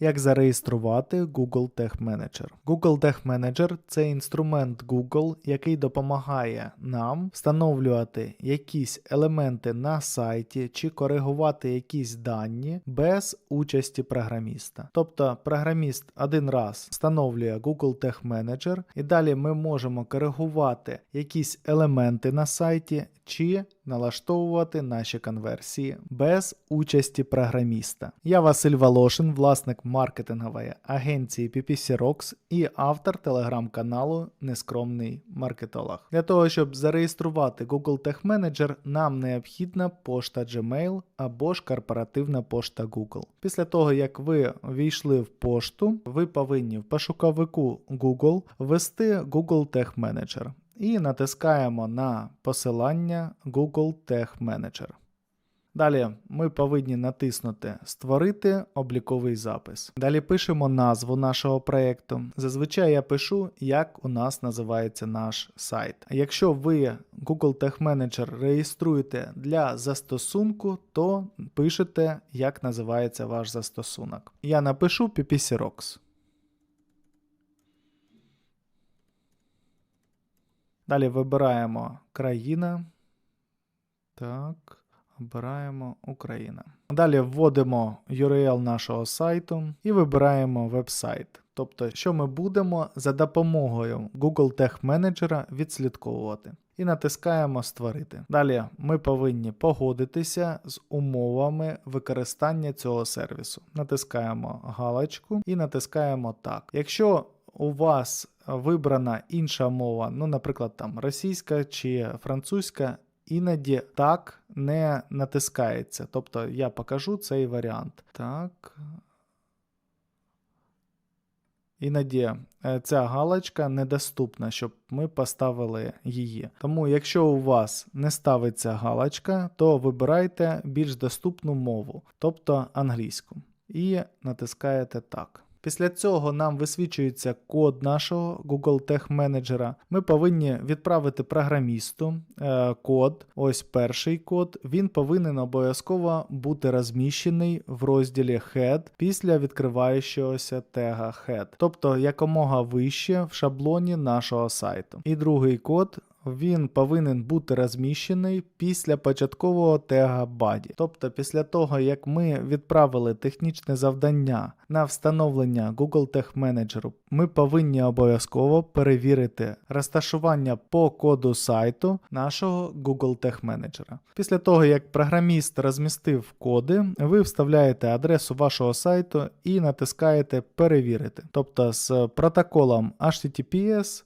Як зареєструвати Google Tag Manager? Google Tag Manager – це інструмент Google, який допомагає нам встановлювати якісь елементи на сайті чи коригувати якісь дані без участі програміста. Тобто програміст один раз встановлює Google Tag Manager, і далі ми можемо коригувати якісь елементи на сайті чи налаштовувати наші конверсії без участі програміста. Я Василь Волошин, власник маркетингової агенції PPC Rocks і автор телеграм-каналу Нескромний маркетолог. Для того, щоб зареєструвати Google Tag Manager, нам необхідна пошта Gmail або ж корпоративна пошта Google. Після того, як ви війшли в пошту, ви повинні в пошуковику Google ввести Google Tag Manager і натискаємо на посилання Google Tag Manager. Далі ми повинні натиснути Створити обліковий запис. Далі пишемо назву нашого проєкту. Зазвичай я пишу, як у нас називається наш сайт. Якщо ви Google Tag Manager реєструєте для застосунку, то пишете, як називається ваш застосунок. Я напишу PPC Rocks. Далі вибираємо країна. Так, обираємо Україна. Далі вводимо URL нашого сайту і вибираємо веб-сайт. Тобто, що ми будемо за допомогою Google Tag Manager відслідковувати. І натискаємо Створити. Далі ми повинні погодитися з умовами використання цього сервісу. Натискаємо галочку і натискаємо Так. Якщо у вас вибрана інша мова, ну, наприклад, там російська чи французька, іноді так не натискається. Тобто я покажу цей варіант. Так. Іноді е, ця галочка недоступна, щоб ми поставили її. Тому, якщо у вас не ставиться галочка, то вибирайте більш доступну мову, тобто англійську, і натискаєте так. Після цього нам висвічується код нашого Google Tag Manager. Ми повинні відправити програмісту е, код. Ось перший код. Він повинен обов'язково бути розміщений в розділі Head після відкриваючогося тега Head, тобто якомога вище в шаблоні нашого сайту. І другий код він повинен бути розміщений після початкового тега body. Тобто після того, як ми відправили технічне завдання на встановлення Google Tag Manager, ми повинні обов'язково перевірити розташування по коду сайту нашого Google Tag Manager. Після того, як програміст розмістив коди, ви вставляєте адресу вашого сайту і натискаєте Перевірити. Тобто з протоколом HTTPS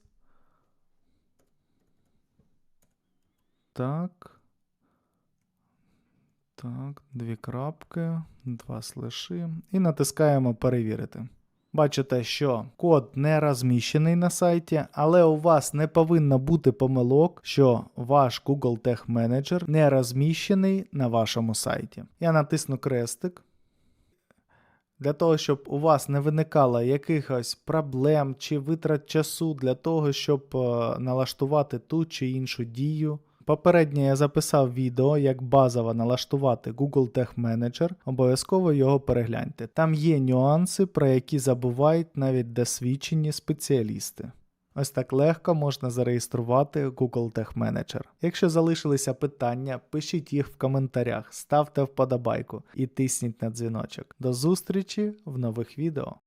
Так. Так, дві крапки, два слеши. І натискаємо перевірити. Бачите, що код не розміщений на сайті, але у вас не повинно бути помилок, що ваш Google Tag Manager не розміщений на вашому сайті. Я натисну крестик. Для того, щоб у вас не виникало якихось проблем чи витрат часу для того, щоб е, налаштувати ту чи іншу дію. Попередньо я записав відео, як базово налаштувати Google Tag Manager, обов'язково його перегляньте. Там є нюанси, про які забувають навіть досвідчені спеціалісти. Ось так легко можна зареєструвати Google Tag Manager. Якщо залишилися питання, пишіть їх в коментарях, ставте вподобайку і тисніть на дзвіночок. До зустрічі в нових відео.